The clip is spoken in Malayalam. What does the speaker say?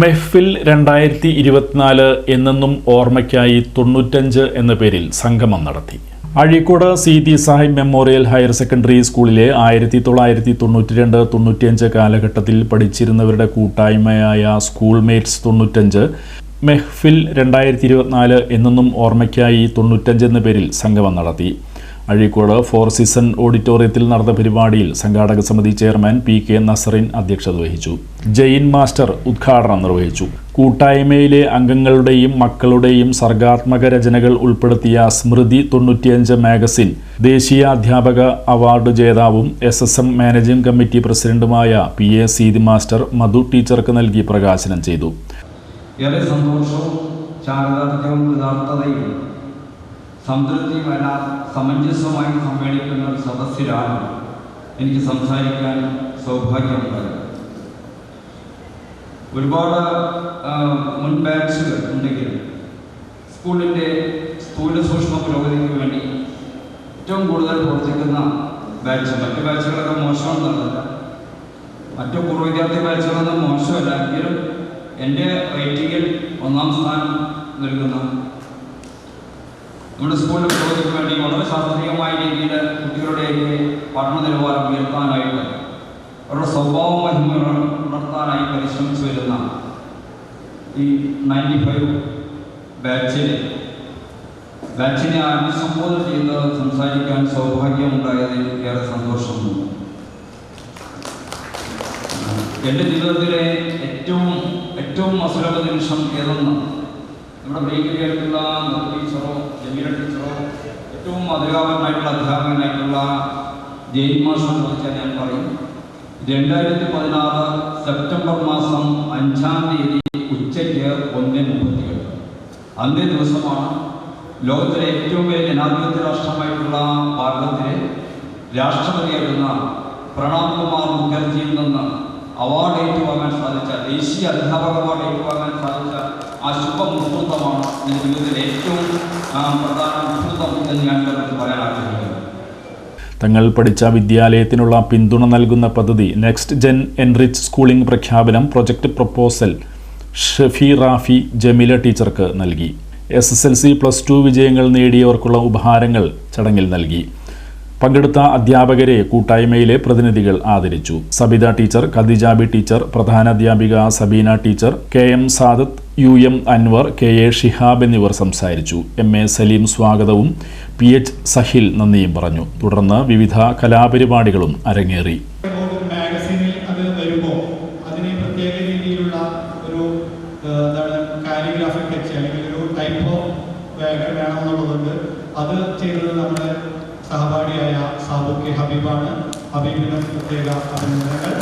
മെഹ്ഫിൽ രണ്ടായിരത്തി ഇരുപത്തിനാല് എന്നെന്നും ഓർമ്മയ്ക്കായി തൊണ്ണൂറ്റഞ്ച് എന്ന പേരിൽ സംഗമം നടത്തി. അഴീക്കോട് സി തി സാഹിബ് മെമ്മോറിയൽ ഹയർ സെക്കൻഡറി സ്കൂളിലെ ആയിരത്തി തൊള്ളായിരത്തി തൊണ്ണൂറ്റി രണ്ട് തൊണ്ണൂറ്റിയഞ്ച് കാലഘട്ടത്തിൽ പഠിച്ചിരുന്നവരുടെ കൂട്ടായ്മയായ സ്കൂൾ മേറ്റ്സ് തൊണ്ണൂറ്റഞ്ച് മെഹ്ഫിൽ രണ്ടായിരത്തി ഇരുപത്തിനാല് എന്നെന്നും ഓർമ്മയ്ക്കായി തൊണ്ണൂറ്റഞ്ച് എന്ന പേരിൽ സംഗമം നടത്തി. അഴീക്കോട് ഫോർ സീസൺ ഓഡിറ്റോറിയത്തിൽ നടന്ന പരിപാടിയിൽ സംഘാടക സമിതി ചെയർമാൻ പി കെ നസറിൻ അധ്യക്ഷത വഹിച്ചു. ജയിൻ മാസ്റ്റർ ഉദ്ഘാടനം നിർവഹിച്ചു. കൂട്ടായ്മയിലെ അംഗങ്ങളുടെയും മക്കളുടെയും സർഗാത്മക രചനകൾ ഉൾപ്പെടുത്തിയ സ്മൃതി തൊണ്ണൂറ്റിയഞ്ച് മാഗസിൻ ദേശീയ അധ്യാപക award ജേതാവും S S M managing committee പ്രസിഡന്റുമായ P A Seethi master Madhu ടീച്ചർക്ക് നൽകി പ്രകാശനം ചെയ്തു. സന്തോഷവും സംതൃപ്തിയും എല്ലാം സമഞ്ജസമായി സമ്മേളിക്കുന്ന ഒരു സദസ്സിലാണ് എനിക്ക് സംസാരിക്കാൻ സൗഭാഗ്യമുണ്ടായത് ഒരുപാട് മുൻ ബാച്ചുകൾ ഉണ്ടെങ്കിലും സ്കൂളിന്റെ സ്ഥൂല സൂക്ഷ്മ പുരോഗതിക്ക് വേണ്ടി ഏറ്റവും കൂടുതൽ പ്രവർത്തിക്കുന്ന ബാച്ച് മറ്റു ബാച്ചുകളൊക്കെ മോശമെന്നുള്ളതല്ല മറ്റു പൂർവ വിദ്യാർത്ഥി ബാച്ചുകളൊന്നും മോശമല്ല. എങ്കിലും എന്റെ റേറ്റിംഗിൽ ഒന്നാം സ്ഥാനം നൽകുന്ന നമ്മുടെ സ്കൂളിൽ പുരോഗതിക്ക് വേണ്ടി വളരെ ശാസ്ത്രീയമായ രീതിയിൽ കുട്ടികളുടെയൊക്കെ പഠന നിലവാരം ഉയർത്താനായിട്ട് അവരുടെ സ്വഭാവ മഹിമ ഉണർത്താനായി പരിശ്രമിച്ചു വരുന്ന ഈ നയന്റി ഫൈവ് ബാച്ചിനെ ബാച്ചിനെ അഭിസംബോധന ചെയ്ത് സംസാരിക്കാൻ സൗഭാഗ്യമുണ്ടായതിൽ ഏറെ സന്തോഷമുണ്ട്. എന്റെ ജീവിതത്തിലെ ഏറ്റവും ഏറ്റവും അസുലഭ നിമിഷം ഏതെന്ന് നമ്മുടെ ബ്രേക്കിലേക്കുള്ള ടീച്ചറോ ജമീല ടീച്ചറോ ഏറ്റവും മധുരാപരമായിട്ടുള്ള അധ്യാപകനായിട്ടുള്ള ജെയിൻ മാസ്റ്റർ ചോദിച്ചാൽ ഞാൻ പറയും. രണ്ടായിരത്തി പതിനാറ് സെപ്റ്റംബർ മാസം അഞ്ചാം തീയതി ഉച്ചയ്ക്ക് ഒന്ന് മുപ്പത്തിയേഴ്. അന്നേ ദിവസമാണ് ലോകത്തിലെ ഏറ്റവും വലിയ ജനാധിപത്യ രാഷ്ട്രമായിട്ടുള്ള ഭാരതത്തിലെ രാഷ്ട്രപതിയായിരുന്ന പ്രണാബ് കുമാർ മുഖർജിയിൽ നിന്ന് അവാർഡ് ഏറ്റുവാങ്ങാൻ സാധിച്ച ദേശീയ അധ്യാപക അവാർഡ് ഏറ്റുവാങ്ങാൻ സാധിച്ച ആ ശുഭമുഹൂർത്തമാണ് എന്റെ ജീവിതത്തിലെ ഏറ്റവും പ്രധാന മുഹൂർത്തം എന്ന് ഞാൻ നിങ്ങൾക്ക് പറയാൻ തങ്ങൾ പഠിച്ച വിദ്യാലയത്തിനുള്ള പിന്തുണ നൽകുന്ന പദ്ധതി നെക്സ്റ്റ് ജെൻ എൻറിച്ച് സ്കൂളിംഗ് പ്രഖ്യാപനം പ്രൊജക്ട് പ്രപ്പോസൽ ഷഫി റാഫി ജമീല ടീച്ചർക്ക് നൽകി. S S L C plus two വിജയങ്ങൾ നേടിയവർക്കുള്ള ഉപഹാരങ്ങൾ ചടങ്ങിൽ നൽകി. പങ്കെടുത്ത അധ്യാപകരെ കൂട്ടായ്മയിലെ പ്രതിനിധികൾ ആദരിച്ചു. Sabitha teacher Khadijabi teacher പ്രധാനാധ്യാപിക Sabeena teacher K M Sadath U M Anwar K A Shihab എന്നിവർ സംസാരിച്ചു. എം എ സലീം സ്വാഗതവും പി എച്ച് സഹിൽ നന്ദിയും പറഞ്ഞു. തുടർന്ന് വിവിധ കലാപരിപാടികളും അരങ്ങേറി. കാലിഗ്രാഫിക് ടച്ച് അല്ലെങ്കിൽ ഒരു ടൈപ്പോ വേണമെന്നുള്ളതുണ്ട് അത് ചെയ്തത് നമ്മുടെ സഹപാഠിയായ സാബു കെ ഹബീബാണ്. ഹബീബിന് പ്രത്യേക അഭിനന്ദനങ്ങൾ.